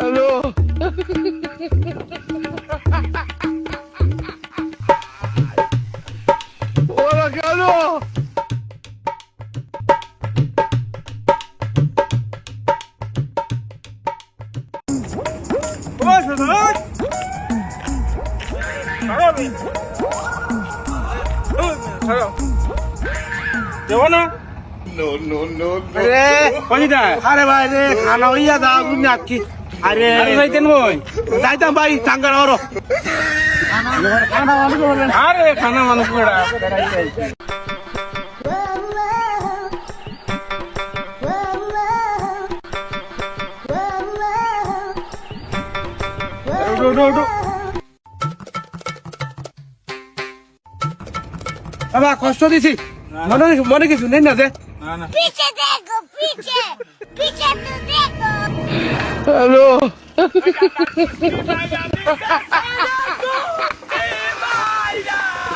Halo, Hola, Carlo. Was? mana? আরে ভাই রে খানা হইয়া দাও তুমি আকি আরে আরে ভাই কেন বই যাইতাম ভাই টাঙ্গার ওর আরে খানা মানুষ বেড়া। উঠো উঠো উঠো বাবা কষ্ট দিছি। মনে মনে কিছু নেই না যে? No. Picie tego, picie! Picie do tego! Halo!